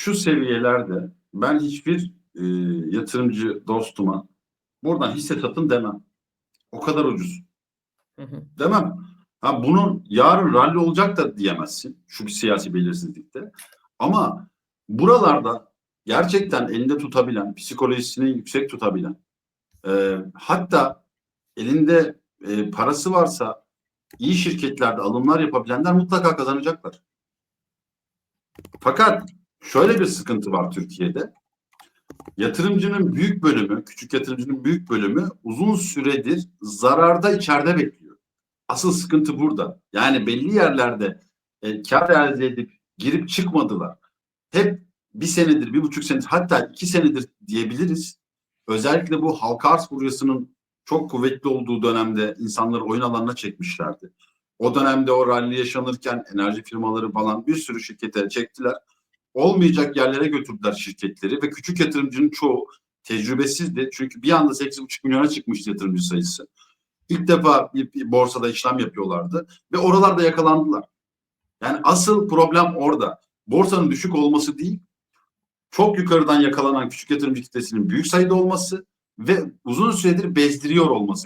şu seviyelerde ben hiçbir e, yatırımcı dostuma buradan hisse satın demem. O kadar ucuz. Hı hı. Demem. Ha bunun yarın rally olacak da diyemezsin. Şu siyasi belirsizlikte. Ama buralarda gerçekten elinde tutabilen, psikolojisini yüksek tutabilen, e, hatta elinde e, parası varsa iyi şirketlerde alımlar yapabilenler mutlaka kazanacaklar. Fakat şöyle bir sıkıntı var Türkiye'de. Yatırımcının büyük bölümü, küçük yatırımcının büyük bölümü uzun süredir zararda içeride bekliyor. Asıl sıkıntı burada. Yani belli yerlerde e, kar elde edip girip çıkmadılar. Hep bir senedir, bir buçuk senedir hatta iki senedir diyebiliriz. Özellikle bu halka arz furyasının çok kuvvetli olduğu dönemde insanları oyun alanına çekmişlerdi. O dönemde o rally yaşanırken enerji firmaları falan bir sürü şirkete çektiler. Olmayacak yerlere götürdüler şirketleri ve küçük yatırımcının çoğu tecrübesizdi. Çünkü bir anda 8,5 milyona çıkmıştı yatırımcı sayısı. İlk defa bir, bir borsada işlem yapıyorlardı ve oralarda yakalandılar. Yani asıl problem orada. Borsanın düşük olması değil, çok yukarıdan yakalanan küçük yatırımcı kitlesinin büyük sayıda olması ve uzun süredir bezdiriyor olması.